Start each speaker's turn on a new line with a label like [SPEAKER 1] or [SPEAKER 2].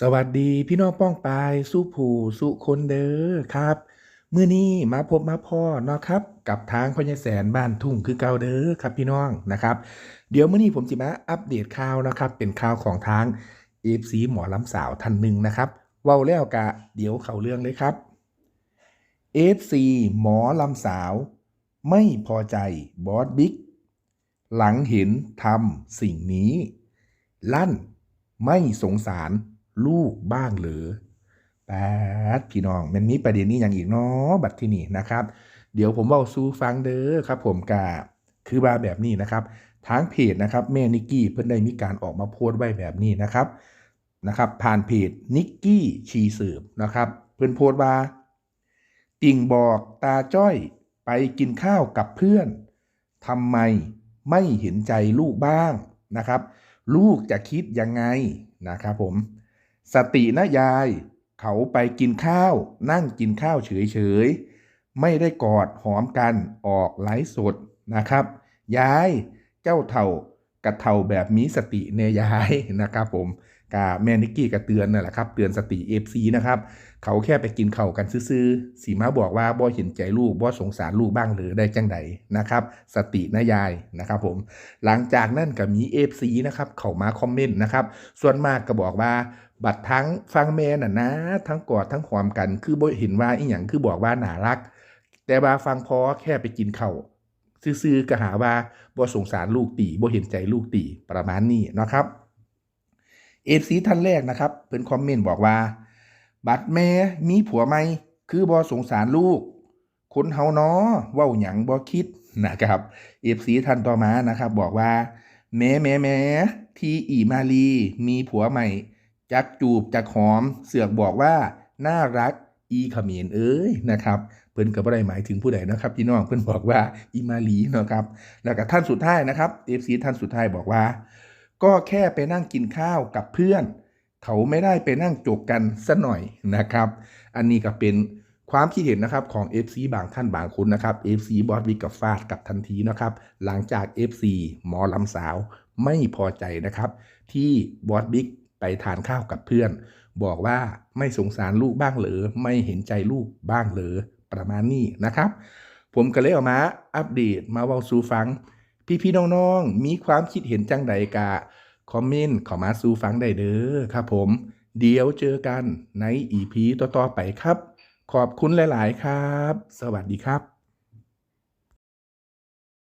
[SPEAKER 1] สวัสดีพี่น้องป้องปายสู้ผู้สุคนเด้อครับเมื้อนี้มาพบมาพ่อเนาะครับ กับทางพญแสนบ้านทุ่งคือเก่าเด้อครับพี่น้องนะครับ เดี๋ยวเมื้อนี้ผมจะมาอัปเดตข่าวนะครับ เป็นข่าวของทาง FC หมอลำสาวท่านหนึ่งนะครับเว้าแล้วกะเดี๋ยวเข้าเรื่องเลยครับ FC หมอลำสาว ไม่พอใจบอสบิ๊กหลังเห็นทำสิ่งนี้ ลั่นไม่สงสาร ลูกบ้างหรือแปดพี่น้องมันมีประเด็นนี้อย่างอีกเนาะบัดที่นี่นะครับ เดี๋ยวผมเบาสู้ฟังเด้อครับ ผมกาคือว่าแบบนี้นะครับ ทางเพจนะครับแม่นิกกี้เพิ่นได้มีการออกมาโพสต์ไว้แบบนี้นะครับนะครับ ผ่านเพจนิกกี้ชีสืบนะครับ เพิ่นโพสต์ว่า ติ่งบอกตาจ้อยไปกินข้าวกับเพื่อนทำไมไม่เห็นใจลูกบ้างนะครับ ลูกจะคิดยังไงนะครับผม สตินะยาย เขาไปกินข้าว นั่งกินข้าวเฉยๆ ไม่ได้กอดหอมกันออกไลฟ์สดนะครับ ยาย เจ้าเท่ากระเท่าแบบมีสติเนยายนะครับผมกาแม่นิกกี้ก็เตือนนั่นแหละครับ เตือนสติเอฟซีนะครับ เขาแค่ไปกินเข่าวกันซื่อๆสีมาบอกว่าบ่เห็นใจลูกบ่สงสารลูกบ้างหรือได้จังใดนะครับ สตินะยายนะครับผม หลังจากนั้นก็มี FC นะครับ เขามาคอมเมนต์นะครับ ส่วนมากก็บอกว่า บัดทั้งฟังแม่น่ะนะ ทั้งกอดทั้งหอมกัน คือบ่เห็นว่าอีหยังคือบอกว่าน่ารัก แต่ว่าฟังพอแค่ไปกินข้าวซื่อๆก็หาว่าบ่สงสารลูกตีบ่เห็นใจลูกตีประมาณนี้นะครับเอฟซีท่านแรกนะครับเพิ่นคอมเมนต์บอกว่า บัดแม่มีผัวไหมคือบ่สงสารลูกคนเฮาเนาะเว้าหยังบ่คิดนะครับเอฟซีท่านต่อมานะครับ บอกว่าแม่แม่แม่ที่อีมาลีมีผัวใหม่ จักจูบจักหอมเสือกบอกว่าน่ารักอีขมรเอ้ยนะครับ เพิ่นก็บ่ได้หมายถึงผู้ใดนะครับพี่น้องเพิ่นบอกว่าอีมาลีนะครับแล้วก็ท่านสุดท้ายนะครับ FC ท่านสุดท้ายบอกว่า ก็แค่ไปนั่งกินข้าวกับเพื่อน เขาไม่ได้ไปนั่งจกกันซะหน่อยนะครับ อันนี้ก็เป็นความคิดเห็นนะครับของ FC บางท่านบางคนนะครับ FC บอสวิกกับฟาดกับทันทีนะครับ หลังจาก FC หมอลำสาวไม่พอใจนะครับ ที่บอสบิ๊ก ไปทานข้าวกับเพื่อน บอกว่าไม่สงสารลูกบ้างหรือไม่เห็นใจลูกบ้างหรือประมาณนี้นะครับ ผมก็เลยเอามาอัปเดตมาเว้าสู่ฟัง พี่ๆน้องๆมีความคิดเห็นจังใดกะคอมเมนต์เข้ามาสู่ฟังได้เด้อครับผม เดี๋ยวเจอกันในอีพีต่อๆไปครับ ขอบคุณหลาย ๆ ครับ สวัสดีครับ